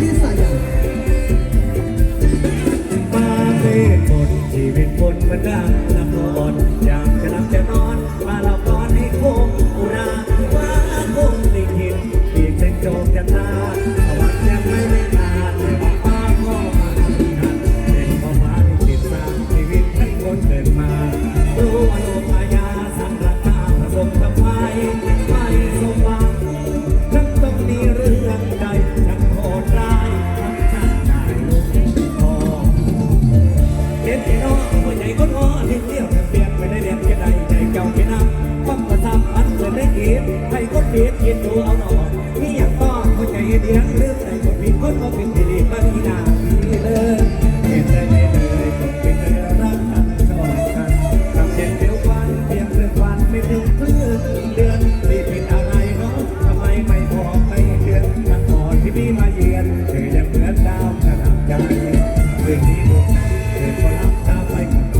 ลิสายามาเล่นบนชีวิตคนมันดัง ก็เสียเทียนดูเอาหนอนี่อยากต้อนคนใจเดียงเรื่องใจคนมีคนมาเป็นเดริมาทีนาทีเลิเห็นใจเลยคนเป็นใรักกันสอนกันทำเพียงเดียววันเพียงเรื่วันไม่ถึงเพื่อเดือนรีบเป็อะไรเนาะทำไมไม่บอกไม่เตือนกัก่อที่พี่มาเยือนเธอจะเหมือนดาวกระดับใจเลยนี้บอกเธอก็รับตาไปกับ